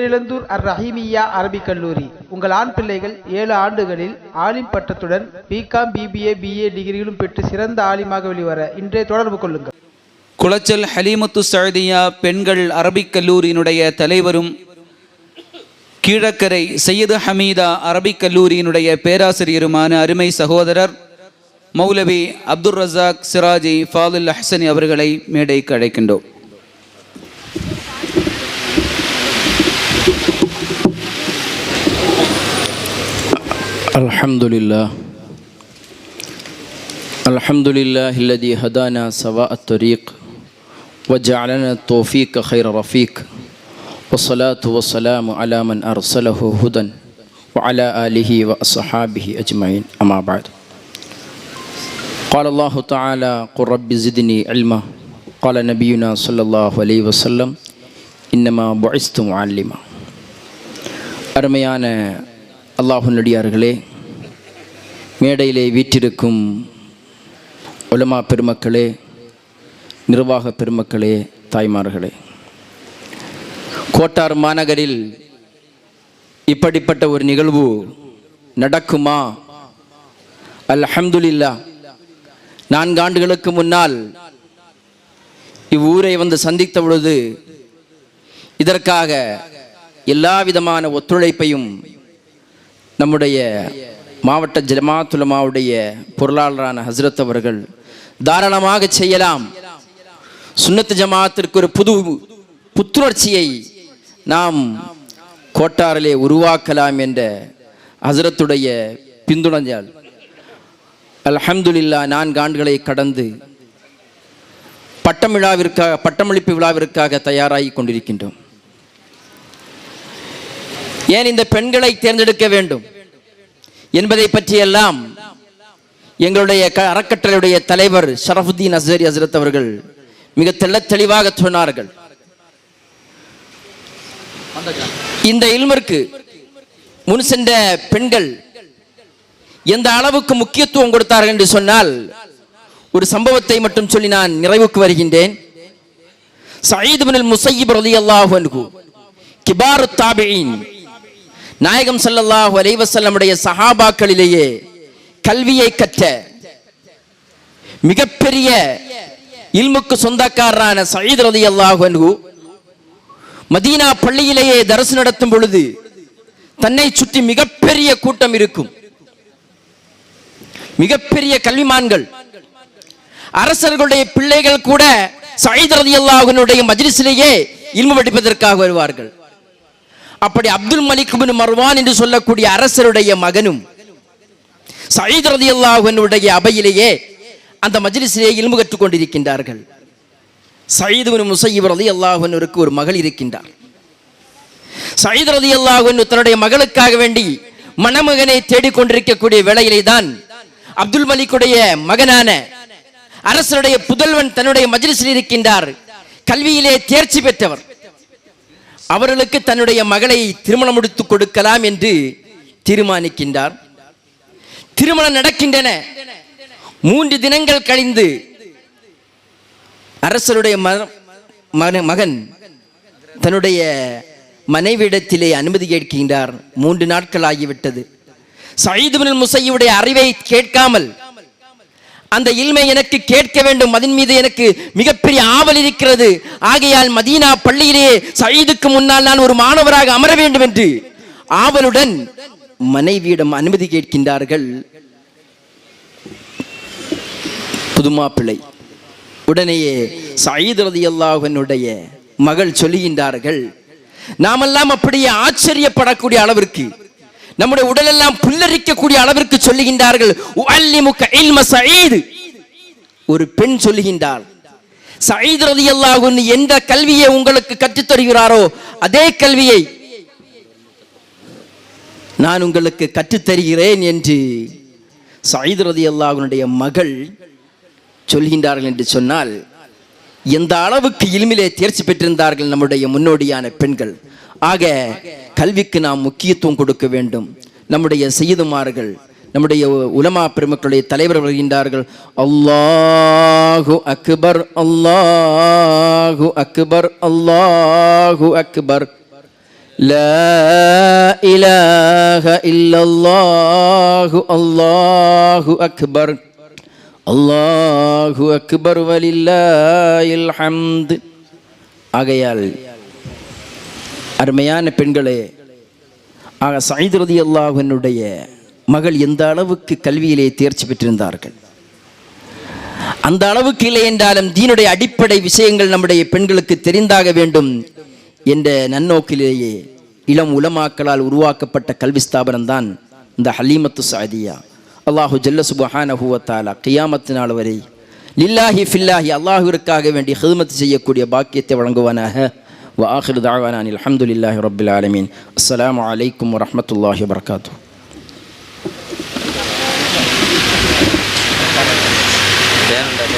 பேரிழந்தூர் அர் ரஹீமியா அரபிக் கல்லூரி. உங்கள் ஆண் பிள்ளைகள் ஏழு ஆண்டுகளில் ஆலிம் பட்டத்துடன் பிகாம் பிபிஏ பிஏ டிகிரிகளும் பெற்று சிறந்த ஆலிமாக வெளிவர இன்றே தொடர்பு கொள்ளுங்கள். குளச்சல் ஹலீமத்து சஅதியா பெண்கள் அரபிக் கல்லூரியினுடைய தலைவரும் கீழக்கரை சையது ஹமீதா அரபிக் கல்லூரியினுடைய பேராசிரியருமான அருமை சகோதரர் மௌலவி அப்துர் ரசாக் சிராஜி ஃபாதுல் ஹசனி அவர்களை மேடைக்கு அழைக்கின்றோம். الحمد لله الحمد لله الذي هدانا سواء الطريق وجعلنا التوفيق خير رفيق والصلاة والسلام على من أرسله هدى وعلى آله وأصحابه أجمعين أما بعد قال الله تعالى قل رب زدني علما قال نبينا صلى الله عليه وسلم إنما بعثت معلما அருமையான அல்லாஹு நடிகார்களே மேடையிலே வீற்றிருக்கும் உலமா பெருமக்களே நிர்வாக பெருமக்களே தாய்மார்களே கோட்டார் மாநகரில் இப்படிப்பட்ட ஒரு நிகழ்வு நடக்குமா? அல்ஹம்துலில்லா நான்கு ஆண்டுகளுக்கு முன்னால் இவ்வூரை வந்து சந்தித்த பொழுது இதற்காக எல்லா விதமான ஒத்துழைப்பையும் நம்முடைய மாவட்ட ஜமாத்துலமாவுடைய பொருளாளரான ஹஸ்ரத் அவர்கள் தாராளமாக செய்யலாம். சுன்னத்து ஜமாத்திற்கு ஒரு புது புத்துணர்ச்சியை நாம் கோட்டாரிலே உருவாக்கலாம் என்ற ஹசரத்துடைய பின்துணஞ்சால் அல்ஹம்துலில்லா நான்கு ஆண்டுகளை கடந்து பட்டம் விழாவிற்காக பட்டமளிப்பு விழாவிற்காக தயாராகி கொண்டிருக்கின்றோம். ஏன் இந்த பெண்களை தேர்ந்தெடுக்க வேண்டும்? என்பதை பற்றியெல்லாம் எங்களுடைய க அறக்கட்டளையுடைய தலைவர் ஷரஃபுத்தீன் அசரி ஹசரத் அவர்கள் மிக தெள்ள தெளிவாக சொன்னார்கள். இந்த இல்மிற்கு முன் சென்ற பெண்கள் எந்த அளவுக்கு முக்கியத்துவம் கொடுத்தார்கள் என்று சொன்னால் ஒரு சம்பவத்தை மட்டும் சொல்லி நான் நிறைவுக்கு வருகின்றேன். சயீத் பின் முசையிப் ரலி அல்லாஹு கிபாரு தாபியின் நாயகம் ஸல்லல்லாஹு அலைவசல்லமுடைய சஹாபாக்களிலேயே கல்வியை கற்ற மிகப்பெரிய இல்முக்கு சொந்தக்காரரான சயீத் ரதி அல்லாஹு மதீனா பள்ளியிலேயே தரசு நடத்தும் பொழுது தன்னை சுற்றி மிகப்பெரிய கூட்டம் இருக்கும். மிகப்பெரிய கல்விமான்கள். அரசர்களுடைய பிள்ளைகள் கூட சயீத் அல்லாஹனுடைய மஜ்லிஸிலேயே இல்மு படிப்பதற்காக வருவார்கள். அப்படி அப்துல் மலிக் பின் மர்வான் என்று சொல்லக்கூடிய அரசருடைய மகனும் சயீத் அல்லாஹனுடைய அபையிலேயே அந்த மஜ்லிஸிலே இலும்பு கற்றுக் கொண்டிருக்கின்றார்கள். சயீத் பின் ரதி அல்லாஹனுக்கு ஒரு மகள் இருக்கின்றார். சயீத் அல்லாஹன் தன்னுடைய மகளுக்காக வேண்டி மணமகனை தேடிக்கொண்டிருக்கக்கூடிய வேளையிலே தான் அப்துல் மலிக்குடைய மகனான அரசருடைய புதல்வன் தன்னுடைய மஜ்லிஸில் இருக்கின்றார். கல்வியிலே தேர்ச்சி பெற்றவர். அவர்களுக்கு தன்னுடைய மகளை திருமணம் முடித்து கொடுக்கலாம் என்று தீர்மானிக்கின்றார். திருமணம் நடக்கின்றன. மூன்று தினங்கள் கழிந்து அரசருடைய ம- மகன் மகன் தன்னுடைய மனைவியிடத்திலே அனுமதி கேட்கின்றார். மூன்று நாட்கள் ஆகிவிட்டது. சயீது முசையுடைய அறிவை கேட்காமல் அந்த இல்மை எனக்கு கேட்க வேண்டும். அதன் மீது எனக்கு மிகப்பெரிய ஆவல் இருக்கிறது. ஆகையால் மதீனா பள்ளியிலேயே சயீதுக்கு முன்னால் நான் ஒரு மாணவராக அமர வேண்டும் என்று ஆவலுடன் மனைவியிடம் அனுமதி கேட்கின்றார்கள். புதுமாப்பிள்ளை. உடனேயே சயீத் ரதியல்லாஹனுடைய மகள் சொல்லுகின்றார்கள் நாமெல்லாம் அப்படியே ஆச்சரியப்படக்கூடிய அளவிற்கு நம்முடைய உடலெல்லாம் புல்லரிக்கக்கூடிய அளவிற்கு சொல்லுகின்றார்கள் ஒரு பெண் சொல்லுகின்றார் சயீத் ரதி எந்த கல்வியை உங்களுக்கு கற்றுத் தருகிறாரோ அதே கல்வியை நான் உங்களுக்கு கற்றுத்தருகிறேன் என்று சயீத் ரலியல்லாஹுனுடைய மகள் சொல்கின்றார்கள் என்று சொன்னால் எந்த அளவுக்கு இல்மிலே தேர்ச்சி பெற்றிருந்தார்கள் நம்முடைய முன்னோடியான பெண்கள். ஆக கல்விக்கு நாம் முக்கியத்துவம் கொடுக்க வேண்டும். நம்முடைய செய்துமார்கள் நம்முடைய உலமா பெருமக்களுடைய தலைவர் வருகின்றார்கள் அல்லாஹு அக்பர் அல்லாஹு அக்பர் அல்லாஹு அக்பர். இலாக இல்லல்லாஹு அல்லாஹு அக்பர். அல்லாஹு அக்பர் வலில்லாயில் ஹம்து. ஆகையால் அருமையான பெண்களே ஆக சயித் ரதி அல்லாஹனுடைய மகள் எந்த அளவுக்கு கல்வியிலே தேர்ச்சி பெற்றிருந்தார்கள்? அந்த அளவுக்கு இல்லை என்றாலும் தீனுடைய அடிப்படை விஷயங்கள் நம்முடைய பெண்களுக்கு தெரிந்தாக வேண்டும் என்ற நன்னோக்கிலேயே இளம் உலமாக்களால் உருவாக்கப்பட்ட கல்வி ஸ்தாபனம் தான் இந்த ஹலீமத்து சாதியா அல்லாஹு ஜல்ல சுபஹானஹு வ தஆலா கியாமத்து நாள் வரை லில்லாஹி ஃபில்லாஹி அல்லாஹ்விற்காக வேண்டி ஹிதமத் செய்யக்கூடிய பாக்கியத்தை வழங்குவானாக வ ஆஹிரு தஅவானா அனில் அல்ஹம்துலில்லாஹி ரப்பில் ஆலமீன் அஸ்ஸலாமு அலைக்கும் வரஹ்மத்துல்லாஹி வபரகாத்துஹு வேணுண்டா